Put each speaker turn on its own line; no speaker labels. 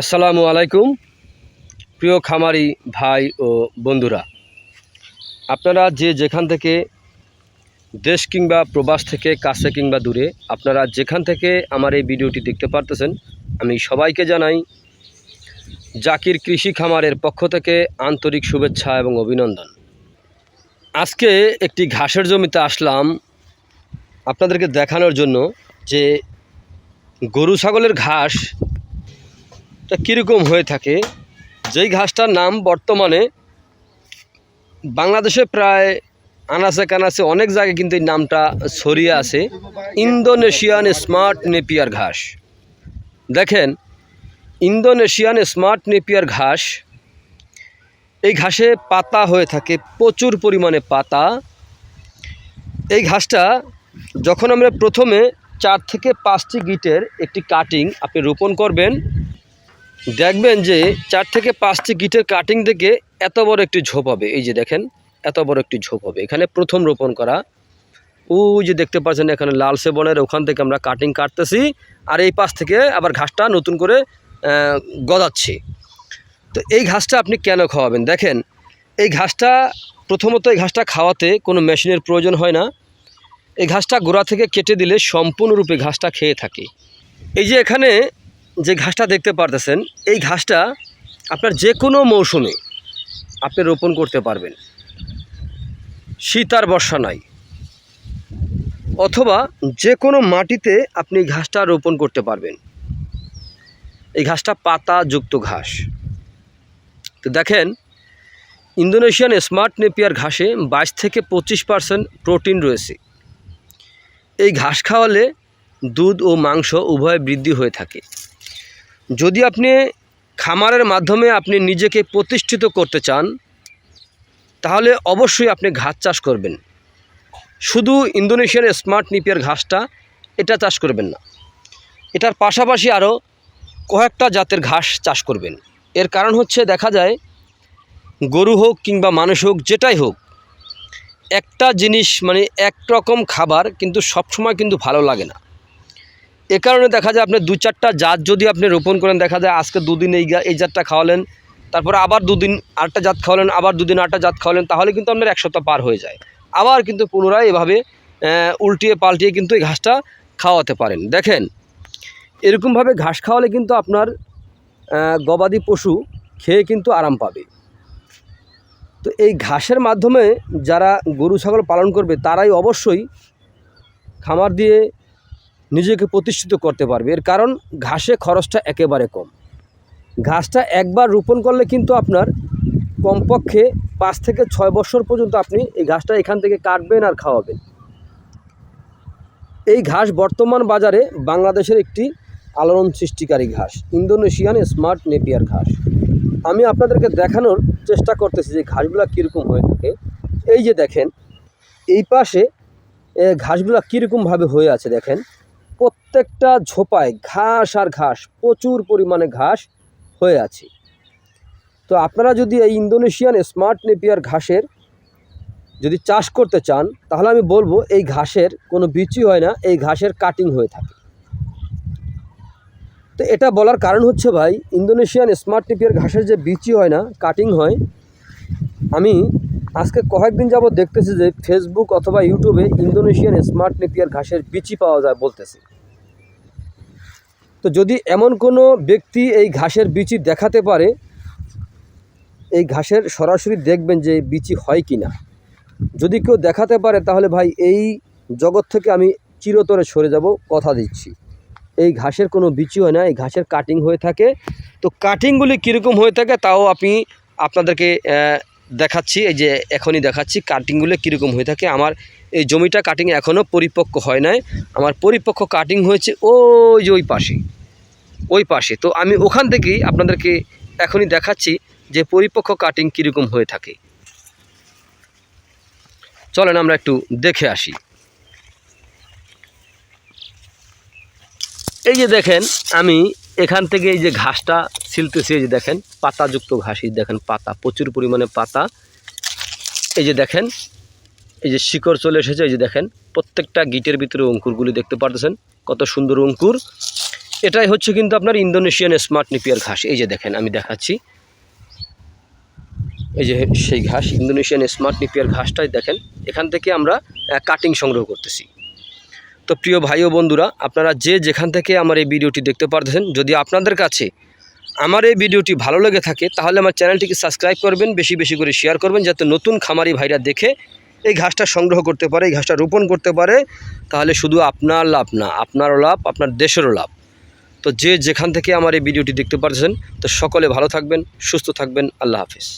আসসালামু আলাইকুম, প্রিয় খামারি ভাই ও বন্ধুরা। আপনারা যে যেখান থেকে দেশ কিংবা প্রবাস থেকে কাছে কিংবা দূরে, আপনারা যেখান থেকে আমার এই ভিডিওটি দেখতে পারতেছেন, আমি সবাইকে জানাই জাকির কৃষি খামারের পক্ষ থেকে আন্তরিক শুভেচ্ছা এবং অভিনন্দন। আজকে একটি ঘাসের জমিতে আসলাম আপনাদেরকে দেখানোর জন্য যে গরু ছাগলের ঘাস তা কীরকম হয়ে থাকে? যেই ঘাসটার নাম বর্তমানে বাংলাদেশে প্রায় আনাচে কানাচে অনেক জায়গায় কিন্তু এই নামটা ছড়িয়ে আছে। ইন্দোনেশিয়ান স্মার্ট নেপিয়ার ঘাস। দেখেন, ইন্দোনেশিয়ান স্মার্ট নেপিয়ার ঘাস, এই ঘাসে পাতা হয়ে থাকে, প্রচুর পরিমাণে পাতা। এই ঘাসটা যখন আমরা প্রথমে চার থেকে পাঁচটি গিটের একটি কাটিং আপনি রোপণ করবেন দেখবেন যে চার থেকে পাঁচটি গিটের কাটিং থেকে এত বড় একটি ঝোপ হবে। এই যে দেখেন এত বড় একটি ঝোপ হবে। এখানে প্রথম রোপণ করা। ওই যে দেখতে পাচ্ছেন এখানে লাল সেবনের ওখান থেকে আমরা কাটিং কাটতেছি আর এই পাশ থেকে আবার ঘাসটা নতুন করে আহ, গজাচ্ছি। তো এই ঘাসটা আপনি কেন খাওয়াবেন? দেখেন এই ঘাসটা প্রথমত এই ঘাসটা খাওয়াতে কোনো মেশিনের প্রয়োজন হয় না। এই ঘাসটা গোড়া থেকে কেটে দিলে সম্পূর্ণরূপে ঘাসটা খেয়ে থাকে। এই যে এখানে যে ঘাসটা দেখতে পারতেছেন, এই ঘাসটা আপনার যে কোনো মৌসুমে আপনি রোপণ করতে পারবেন। শীত আর বর্ষা নাই অথবা যে কোনো মাটিতে আপনি ঘাসটা রোপণ করতে পারবেন। এই ঘাসটা পাতা যুক্ত ঘাস। তো দেখেন, ইন্দোনেশিয়ান স্মার্ট নেপিয়ার ঘাসে বাইশ থেকে পঁচিশ পার্সেন্ট প্রোটিন রয়েছে। এই ঘাস খাওয়ালে দুধ ও মাংস উভয় বৃদ্ধি হয়ে থাকে। যদি আপনি খামারের মাধ্যমে আপনি নিজেকে প্রতিষ্ঠিত করতে চান, তাহলে অবশ্যই আপনি ঘাস চাষ করবেন। শুধু ইন্দোনেশিয়ার স্মার্ট নিপিয়ার ঘাসটা এটা চাষ করবেন না। এটার পাশাপাশি আরও কয়েকটা জাতের ঘাস চাষ করবেন। এর কারণ হচ্ছে দেখা যায়, গরু হোক কিংবা মানুষ হোক, যেটাই হোক, একটা জিনিস মানে এক রকম খাবার কিন্তু সবসময় কিন্তু ভালো লাগে না। এ কারণে দেখা যায় আপনি দু চারটা জাত যদি আপনি রোপণ করেন, দেখা যায় আজকে দুদিন এই এই জাতটা খাওয়ালেন, তারপরে আবার দুদিন আটটা জাত খাওয়ালেন, আবার দুদিন আটটা জাত খাওয়ালেন, তাহলে কিন্তু আপনার এক সপ্তাহ পার হয়ে যায়। আবার কিন্তু পুনরায় এভাবে উল্টিয়ে পাল্টিয়ে কিন্তু এই ঘাসটা খাওয়াতে পারেন। দেখেন, এরকমভাবে ঘাস খাওয়ালে কিন্তু আপনার গবাদি পশু খেয়ে কিন্তু আরাম পাবে। তো এই ঘাসের মাধ্যমে যারা গরু, ছাগল পালন করবে, তারাই অবশ্যই খামার দিয়ে নিজেকে প্রতিষ্ঠিত করতে পারবে। এর কারণ, ঘাসে খরচটা একেবারে কম। ঘাসটা একবার রোপণ করলে কিন্তু আপনার কমপক্ষে পাঁচ থেকে ছয় বছর পর্যন্ত আপনি এই ঘাসটা এখান থেকে কাটবেন আর খাওয়াবেন। এই ঘাস বর্তমান বাজারে বাংলাদেশের একটি আলোড়ন সৃষ্টিকারী ঘাস, ইন্দোনেশিয়ান স্মার্ট নেপিয়ার ঘাস। আমি আপনাদেরকে দেখানোর চেষ্টা করতেছি যে ঘাসগুলো কীরকম হয়ে থাকে। এই যে দেখেন, এই পাশে ঘাসগুলা কীরকমভাবে হয়ে আছে দেখেন। প্রত্যেকটা ঝোপায় ঘাস আর ঘাস, প্রচুর পরিমাণে ঘাস হয়ে আছে। তো আপনারা যদি এই ইন্দোনেশিয়ান স্মার্ট নেপিয়ার ঘাসের যদি চাষ করতে চান, তাহলে আমি বলব এই ঘাসের কোনো বিচি হয় না, এই ঘাসের কাটিং হয়ে থাকে। তো এটা বলার কারণ হচ্ছে ভাই, ইন্দোনেশিয়ান স্মার্ট নেপিয়ার ঘাসের যে বিচি হয় না, কাটিং হয়, আমি আজকে কয়েকদিন যাবত দেখতেছি যে ফেসবুক অথবা ইউটিউবে ইন্দোনেশিয়ান স্মার্ট নেপিয়ার ঘাসের বিচি পাওয়া যায় বলতেছে। তো যদি এমন কোনো ব্যক্তি এই ঘাসের বিচি দেখাতে পারে, এই ঘাসের সরাসরি দেখবেন যে বিচি হয় কি না যদি কেউ দেখাতে পারে, তাহলে ভাই এই জগৎ থেকে আমি চিরতরে সরে যাব, কথা দিচ্ছি। এই ঘাসের কোনো বিচি হয় না, এই ঘাসের কাটিং হয়ে থাকে। তো কাটিংগুলি কীরকম হয়ে থাকে, তাও আপনি আপনাদেরকে দেখাচ্ছি, এই যে এখনই দেখাচ্ছি কাটিংগুলো কীরকম হয়ে থাকে। আমার এই জমিটা কাটিং এখনও পরিপক্ক হয় নাই। আমার পরিপক্ক কাটিং হয়েছে ওই যে ওই পাশে ওই পাশে। তো আমি ওখান থেকেই আপনাদেরকে এখনই দেখাচ্ছি যে পরিপক্ক কাটিং কীরকম হয়ে থাকে। চলেন আমরা একটু দেখে আসি। এই যে দেখেন, আমি এখান থেকে এই যে ঘাসটা ছিলতেছি এই যে দেখেন পাতাযুক্ত ঘাস এই দেখেন পাতা, প্রচুর পরিমাণে পাতা। এই যে দেখেন, এই যে শিকড় চলে এসেছে, এই যে দেখেন, প্রত্যেকটা গিটের ভিতরে অঙ্কুরগুলি দেখতে পারতেছেন, কত সুন্দর অঙ্কুর। এটাই হচ্ছে কিন্তু আপনার ইন্দোনেশিয়ান স্মার্ট নিপিয়ার ঘাস। এই যে দেখেন, আমি দেখাচ্ছি। এই যে সেই ঘাস, ইন্দোনেশিয়ান স্মার্ট নিপিয়ার ঘাসটাই দেখেন, এখান থেকে আমরা কাটিং সংগ্রহ করতেছি। তো প্রিয় ভাই ও বন্ধুরা, আপনারা যে যেখান থেকে আমার এই ভিডিওটি দেখতে পারতেছেন, যদি আপনাদের কাছে আমার এই ভিডিওটি ভালো লেগে থাকে, তাহলে আমার চ্যানেলটিকে সাবস্ক্রাইব করবেন, বেশি বেশি করে শেয়ার করবেন, যাতে নতুন খামারি ভাইরা দেখে এই ঘাসটা সংগ্রহ করতে পারে, এই ঘাসটা রোপণ করতে পারে। তাহলে শুধু আপনার লাভ না, আপনারও লাভ, আপনার দেশেরও লাভ। তো যে যেখান থেকে আমার এই ভিডিওটি দেখতে পারছেন, তো সকলে ভালো থাকবেন, সুস্থ থাকবেন, আল্লাহ হাফিজ।